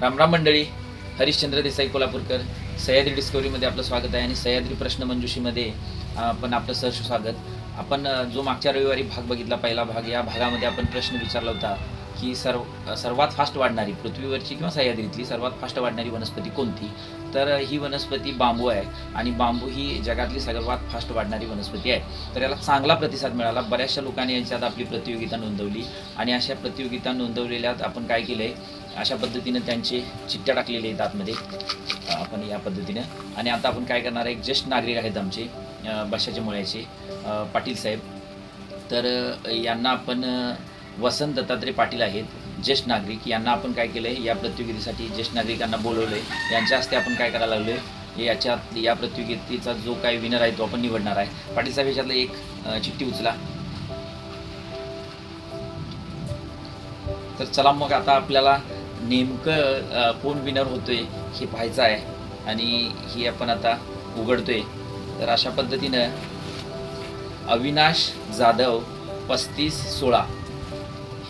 रामराम मंडळी हरिश्चंद्र देसाई कोल्हापूरकर सह्याद्री डिस्कवरीमध्ये आपलं स्वागत आहे आणि सह्याद्री प्रश्नमंजुषीमध्ये आपण आपलं सहर्ष स्वागत. आपण जो मागच्या रविवारी भाग बघितला पहिला भाग या भागामध्ये आपण प्रश्न विचारला होता. की सर्व सर्वात फास्ट वाढणारी पृथ्वीवरची किंवा सह्याद्रीतली सर्वात फास्ट वाढणारी वनस्पती कोणती? तर ही वनस्पती बांबू आहे आणि बांबू ही जगातली सर्वात फास्ट वाढणारी वनस्पती आहे. तर याला चांगला प्रतिसाद मिळाला. बऱ्याचशा लोकांनी याच्यात आपली प्रतियोगिता नोंदवली आणि अशा प्रतियोगिता नोंदवलेल्यात आपण काय केलं आहे अशा पद्धतीनं त्यांचे चिठ्ठ्या टाकलेले आहेत आतमध्ये. आपण या पद्धतीनं. आणि आता आपण काय करणार आहे? एक ज्येष्ठ नागरिक आहेत आमचे बशाचे मुळ्याचे पाटील साहेब. तर यांना आपण वसंत दत्तात्रय पाटील आहेत ज्येष्ठ नागरिक. यांना आपण काय केलं आहे या प्रतियोगितेसाठी ज्येष्ठ नागरिकांना बोलवलं आहे यांच्या हस्ते आपण काय करायला लागलो आहे याच्यात या प्रतियोगितेचा जो काही विनर आहे तो आपण निवडणार आहे. पाटील साहेब एक चिठ्ठी उचला. तर चला मग आता आपल्याला नेमकं कोण विनर होतोय हे पाहायचं आहे. आणि ही आपण आता उघडतोय. तर अशा पद्धतीनं अविनाश जाधव पस्तीस सोळा.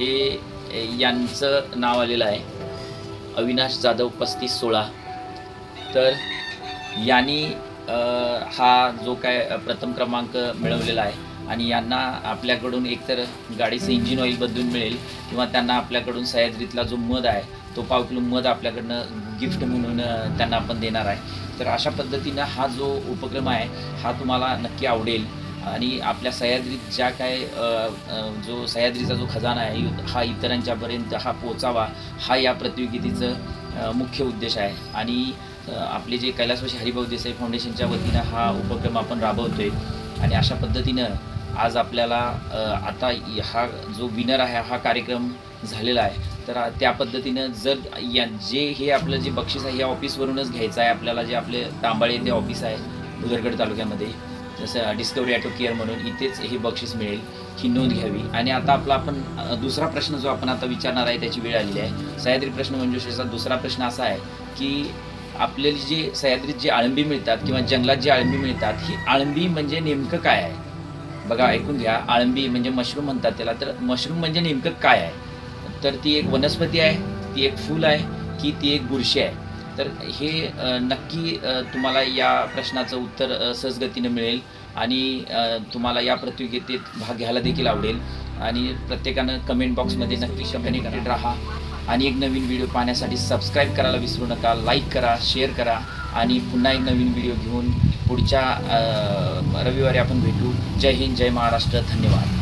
हे यांचं नाव आलेलं आहे. अविनाश जाधव पस्तीस सोळा. तर यांनी हा जो काय प्रथम क्रमांक मिळवलेला आहे आणि यांना आपल्याकडून एकतर गाडीचं इंजिन ऑइल बदलून मिळेल किंवा त्यांना आपल्याकडून सह्याद्रीतला जो मध आहे तो पाव किलो मध आपल्याकडनं गिफ्ट म्हणून त्यांना आपण देणार आहे. तर अशा पद्धतीनं हा जो उपक्रम आहे हा तुम्हाला नक्की आवडेल. आणि आपल्या सह्याद्रीत ज्या काय जो सह्याद्रीचा जो खजाना आहे हा इतरांच्यापर्यंत हा पोचावा हा या प्रतियोगितेचं मुख्य उद्देश आहे. आणि आपले जे कैलासवाशी हरिभाऊ देसाई फाउंडेशनच्या वतीनं हा उपक्रम आपण राबवतोय. आणि अशा पद्धतीनं आज आपल्याला आता हा जो विनर आहे हा कार्यक्रम झालेला आहे. तर त्या पद्धतीनं जर या जे हे आपलं जे बक्षीस आहे या ऑफिसवरूनच घ्यायचं आहे आपल्याला जे आपले तांबाळे ते ऑफिस आहे उदरगड तालुक्यामध्ये जसं डिस्कवरी ॲटो केअर म्हणून इथेच हे बक्षीस मिळेल ही नोंद घ्यावी. आणि आता आपला आपण दुसरा प्रश्न जो आपण आता विचारणार आहे त्याची वेळ आलेली आहे. सह्याद्री प्रश्न म्हणजे मंजुषेचा दुसरा प्रश्न असा आहे की आपल्याला जे सह्याद्रीत जी आळंबी मिळतात किंवा जंगलात जी आळंबी मिळतात ही आळंबी म्हणजे नेमकं काय आहे? बघा ऐकून घ्या. आळंबी म्हणजे मशरूम म्हणतात त्याला तर मशरूम म्हणजे नेमकं काय आहे? तर ती एक वनस्पती आहे ती एक फूल आहे की ती एक बुरशी आहे. तर हे नक्की तुम्हाला या प्रश्नाचं उत्तर सहजगतीनं मिळेल आणि तुम्हाला या प्रतियोगितेत भाग घ्यायला देखील आवडेल. आणि प्रत्येकानं कमेंट बॉक्समध्ये नक्की कमेंट राहा. आणि एक नवीन व्हिडिओ पाहण्यासाठी सबस्क्राईब करायला विसरू नका लाईक करा शेअर करा आणि पुन्हा एक नवीन व्हिडिओ घेऊन पुढच्या रविवारी आपण भेटू. जय हिंद जय महाराष्ट्र. धन्यवाद.